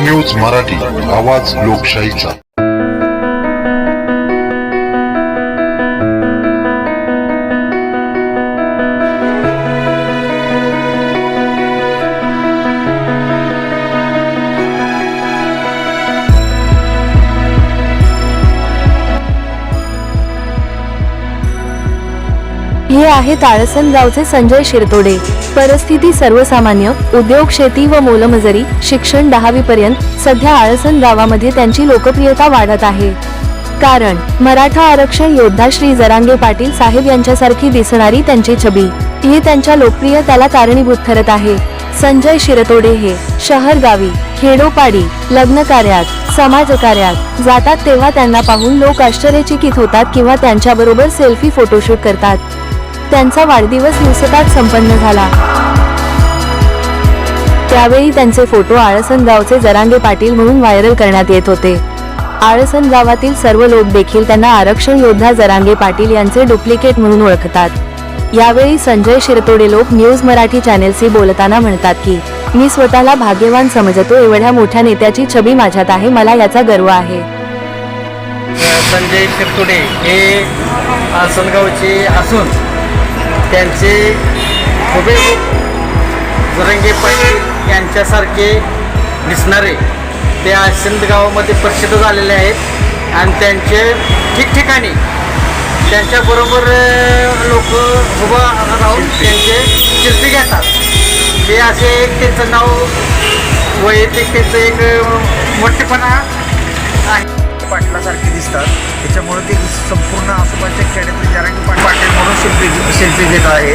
News Marathi आवाज लोकशाहीचा. हे आहेत आळसनगावचे संजय शिरतोडे. परिस्थिती सर्वसामान्य उद्योग शेती व मोलमजुरी शिक्षण दहावी पर्यंत सध्या आळसन गावामध्ये त्यांची लोकप्रियता वाढत आहे. कारण मराठा आरक्षण योद्धा श्री जरांगे पाटील साहेब यांच्यासारखी दिसणारी त्यांची छबी. ही त्यांच्या लोकप्रियतेला कारणीभूत ठरत आहे. संजय शिरतोडे हे शहर गावी खेडोपाडी लग्न कार्यात समाजकार्यात जातात तेव्हा त्यांना पाहून लोक आश्चर्यचकित होतात किंवा त्यांच्याबरोबर सेल्फी फोटोशूट करतात. त्यांचा वाढदिवस दिवसतात संपन्न झाला. त्यावेळी त्यांचे फोटो आळसन गावचे जरांगे पाटील म्हणून व्हायरल करण्यात येत होते. आळसन गावातील सर्व लोक देखील त्यांना आरक्षण योद्धा जरांगे पाटील यांचे डुप्लिकेट म्हणून ओळखतात. यावेळी संजय शिरतोडे लोक न्यूज मराठी चॅनेलशी बोलताना म्हणतात की मी स्वतःला भाग्यवान समजतो एवढ्या मोठ्या नेत्याची छबी माझ्यात आहे मला याचा गर्व आहे. संजय शिरतोडे हे आसनगावचे असून त्यांचे हुबेहूब जरंगे पाटील यांच्यासारखे दिसणारे ते आज गावामध्ये प्रसिद्ध झालेले आहेत. आणि त्यांचे ठिकठिकाणी त्यांच्याबरोबर लोक उभं राहून त्यांचे शिल्पी घेतात. ते असे एक त्यांचं नाव वैयक्तिक त्यांचं एक मोठेपणा आहे. पाटलासारखे दिसतात. त्याच्यामुळे ते संपूर्ण आसोबाच्या खेड्यातले जरांगी पाट- पाटील म्हणून शिल्पी शिल्पी घेत आहे.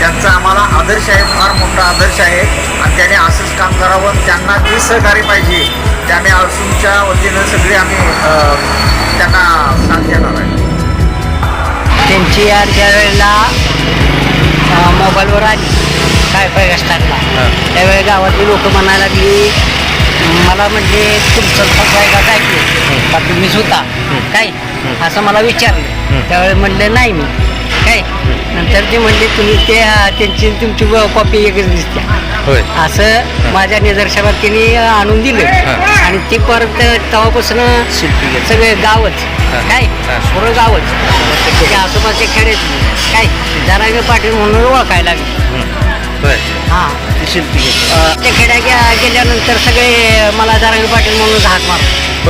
त्यांचा आम्हाला आदर्श आहे फार मोठा आदर्श आहे. आणि त्याने असंच काम करावं. त्यांना जे सहकार्य पाहिजे ते आम्ही वतीनं सगळे आम्ही त्यांना साथ देणार आहे. त्यांची यार ज्या वेळेला अ, मोबाईलवर आली काय प्रकाश टाकला त्यावेळी गावातली लोक म्हणायला लागली मला म्हणजे तुमचं सफाई का काय का तुम्हीच होता काय? असं मला विचारलं. त्यावेळी म्हणले नाही मी. काय? नंतर ते म्हणले तुम्ही ते त्यांची आणि तुमची कॉपी एकच दिसते. होय. असं माझ्या निदर्शनात त्यांनी आणून दिलं. आणि ती परत तेव्हापासून सगळे गावच. काय? पुरं गावच. ते आसोपासचे खेड्यात काय? जरांगे पाटील म्हणून ओळखायला लागले. हां. शिल्पी ते खेड्या गे- गेल्यानंतर सगळे मला जरांगे पाटील म्हणून हाक मारतो